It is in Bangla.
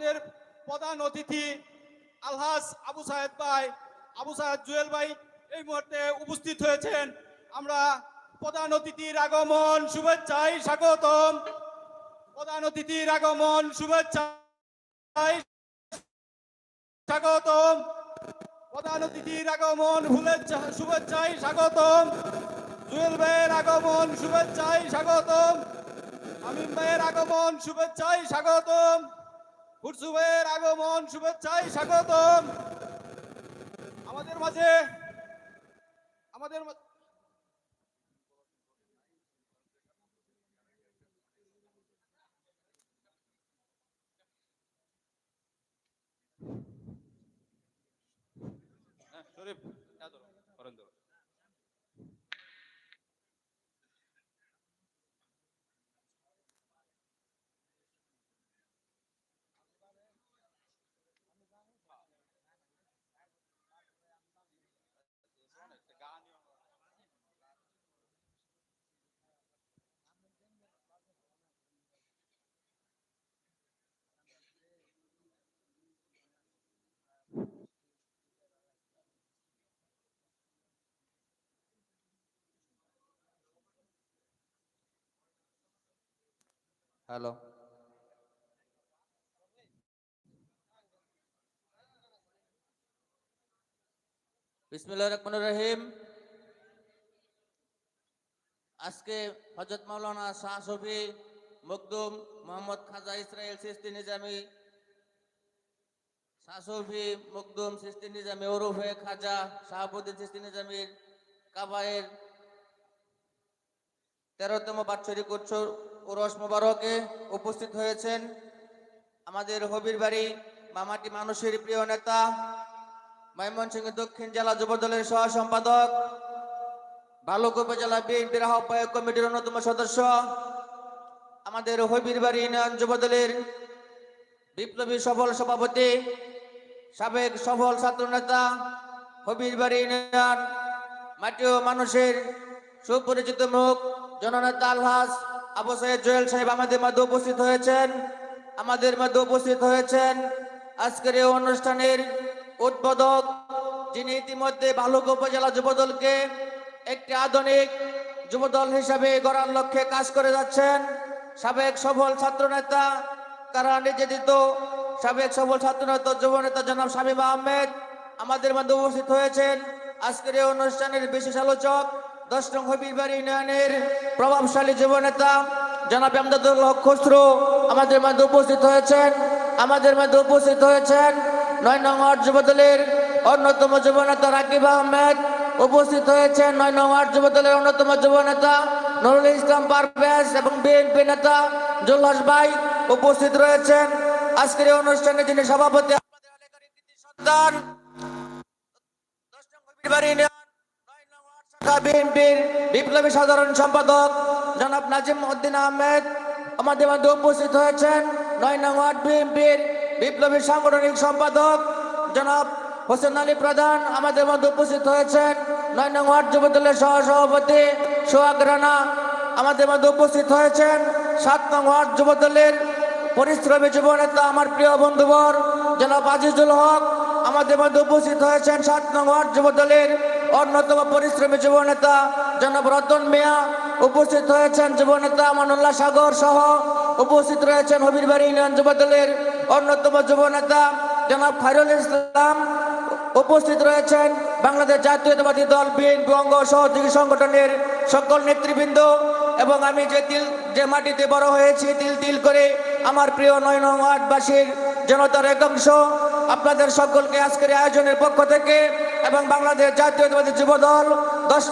আমাদের প্রধান অতিথি আলহাস আবু সাহেদ ভাই, আবু সাহেদ জুয়েল ভাই এই মুহূর্তে উপস্থিত হয়েছেন। আমরা প্রধান অতিথির আগমন, শুভেচ্ছায় স্বাগতম। প্রধান অতিথির আগমন, শুভেচ্ছায় স্বাগতম। প্রধান অতিথির আগমন শুভেচ্ছা শুভেচ্ছায় স্বাগতম। জুয়েল ভাইয়ের আগমন, শুভেচ্ছায় স্বাগতম। আমিন ভাইয়ের আগমন, শুভেচ্ছায় স্বাগতম। ভাইয়ের আগমন শুভেচ্ছায় স্বাগতম। আমাদের মাঝে আমাদের হ্যাঁ, শরীফ, হ্যালো। বিসমুল্লাহ রহমান রহিম। আজকে হজরত মাওলানা শাহ শফি মকদুম মোহাম্মদ খাজা ইসরায়েল সিস্তি নিজামি, শাহ শফি মকদুম সিস্তি নিজামি ওরফে খাজা শাহাবুদ্দিন সিস্তি নিজামির কাবায়ের তেরোতম বাৎসরিক উৎসব ওরস মোবারকে উপস্থিত হয়েছেন আমাদের হবির বাড়ি মামাটি মানুষের প্রিয় নেতা, ময়মনসিংহ দক্ষিণ জেলা যুব দলের সহ সম্পাদক ভালুক উপজেলা বিএনপির আহ্বায়ক কমিটির অন্যতম সদস্য, আমাদের হবির বাড়ি ইউনিয়ন যুব দলের বিপ্লবী সফল সভাপতি, সাবেক সফল ছাত্র নেতা, হবির বাড়ি ইউনিয়ন মাটি ও মানুষের সুপরিচিত মুখ জননেতা আলহাস আবু সাইদ জুয়েল সাহেব আমাদের মধ্যে উপস্থিত হয়েছেন। আমাদের মধ্যে উপস্থিত হয়েছেন আজকের এই অনুষ্ঠানের উদ্বোধক, যিনি ইতিমধ্যে ভালুক উপজেলা যুবদলকে একটি আধুনিক যুবদল হিসাবে গড়ার লক্ষ্যে কাজ করে যাচ্ছেন। সাবেক সফল ছাত্র নেতা কারা নির্যাতিত, সাবেক সফল ছাত্র নেতা যুব নেতা জনাব শামীম আহমেদ আমাদের মধ্যে উপস্থিত হয়েছেন। আজকের এই অনুষ্ঠানের বিশেষ আলোচক দশ নং হবিরবাড়ি ইউনিয়নের প্রভাবশালী যুব নেতা জনাব আমদাদুল হক খসরু আমাদের মধ্যে উপস্থিত হয়েছেন, আমাদের মধ্যে উপস্থিত হয়েছেন। নয় নং ওয়ার্ড যুব দলের অন্যতম যুব নেতা রাকিব আহমেদ উপস্থিত হয়েছেন। নয় নং ওয়ার্ড যুব দলের অন্যতম যুব নেতা নুরুল ইসলাম পারভেজ এবং বিএনপি নেতা জুল্লাস ভাই উপস্থিত রয়েছেন। আজকের এই অনুষ্ঠানে যিনি সভাপতি সন্তান বিএনপির বিপ্লবী সাধারণ সম্পাদক জনাব নাজিম উদ্দিন আহমেদ। আমাদের মধ্যে উপস্থিত হয়েছেন নয় নং ওয়ার্ড বিএনপির বিপ্লবী সাংগঠনিক সম্পাদক জনাব হোসেন আলী প্রধান। আমাদের মধ্যে উপস্থিত হয়েছেন নয় নং ওয়ার্ড যুব দলের সহ সভাপতি সোহাগ রানা। আমাদের মধ্যে উপস্থিত হয়েছেন সাত নং ওয়ার্ড যুব দলের পরিশ্রমী যুব নেতা আমার প্রিয় বন্ধুবর জনাব আজিজুল হক। আমাদের মধ্যে উপস্থিত হয়েছেন সাত নং ওয়ার্ড যুব দলের অন্যতম পরিশ্রমী যুব নেতা জনাব রতন মিয়া উপস্থিত হয়েছেন। যুব নেতা আমানুল্লাহ সাগর সহ উপস্থিত রয়েছেন হবিরবাড়ি ইউনিয়ন যুব দলের অন্যতম যুব নেতা জনাব খায়রুল ইসলাম। উপস্থিত রয়েছেন বাংলাদেশ জাতীয়তাবাদী দল বিএনপি অঙ্গ সহযোগী সংগঠনের সকল নেতৃবৃন্দ এবং আমি যে তিল, যে মাটিতে বড় হয়েছি তিল তিল করে আমার প্রিয় নয় নং ওয়ার্ডবাসীর জনতার একাংশ। আপনাদের সকলকে আজকের আয়োজনের পক্ষ থেকে এবং বাংলাদেশ জাতীয়তাবাদী যুব দল দশ